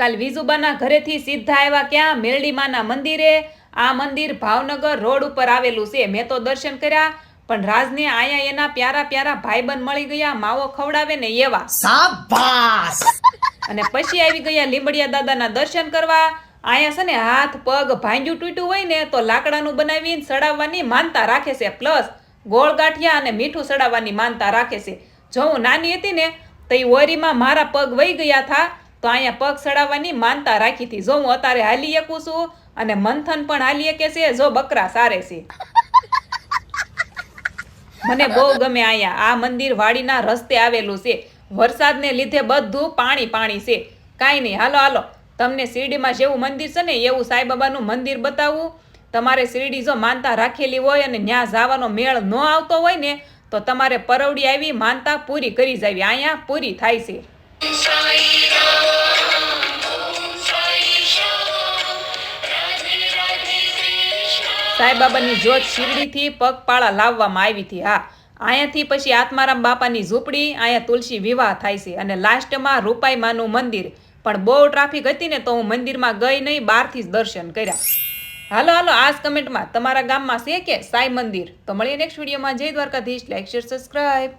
કાલ વિજુબાના ઘરેથી સીધા આવ્યા ક્યાં? મેરડીમાના મંદિરે. આ મંદિર ભાવનગર રોડ ઉપર આવેલું છે. મેં તો દર્શન કર્યા પણ રાજને આયા એના પ્યારા પ્યારા ભાઈબંધ મળી ગયા. માવો ખવડાવે ને એવા. સાબાસ અને પછી આવી ગયા લીંબડિયા દાદાના દર્શન કરવા. અહીંયા છે ને હાથ પગ ભાંજ્યું તૂટ્યું હોય ને તો લાકડાનું બનાવીને સડાવવાની માનતા રાખે છે. પ્લસ ગોળ ગાંઠિયા અને મીઠું સડાવવાની માનતા રાખે છે. જો હું નાની હતી ને તો એ ઓરીમાં મારા પગ વહી ગયા થા. તો અહીંયા પગ સડાવવાની માનતા રાખી હતી. જો હું અત્યારે હાલી શકું છું અને મંથન પણ હાલી શકે છે, જો બકરા સારે છે. મને બહુ ગમે અહીંયા. આ મંદિર વાડીના રસ્તે આવેલું છે. વરસાદને લીધે બધું પાણી પાણી છે. કાંઈ નહીં. હાલો હાલો. તમને શિરડીમાં જેવું મંદિર છે ને, એવું સાંઈબાબાનું મંદિર બતાવું. તમારે શિરડી જો માનતા રાખેલી હોય અને ત્યાં જવાનો મેળ ન આવતો હોય ને, તો તમારે પરવડી આવી માનતા પૂરી કરી જાવી અહીંયા પૂરી થાય છે. સાંઈબાબાની જ્યોત શિરડીથી પગપાળા લાવવામાં આવી હતી. હા અહીંયાથી પછી આત્મારામ બાપાની ઝૂંપડી અહીંયા તુલસી વિવાહ થાય છે અને લાસ્ટમાં રૂપાઈમાનું મંદિર. પણ બહુ ટ્રાફિક હતી ને તો હું મંદિરમાં ગઈ નહીં, બહારથી જ દર્શન કર્યા. હાલો હાલો, આજ કમેન્ટમાં તમારા ગામમાં છે કે સાઈ મંદિર? તો મળીએ નેક્સ્ટ વિડીયોમાં. જય દ્વારકાધીશ. Like, share, subscribe.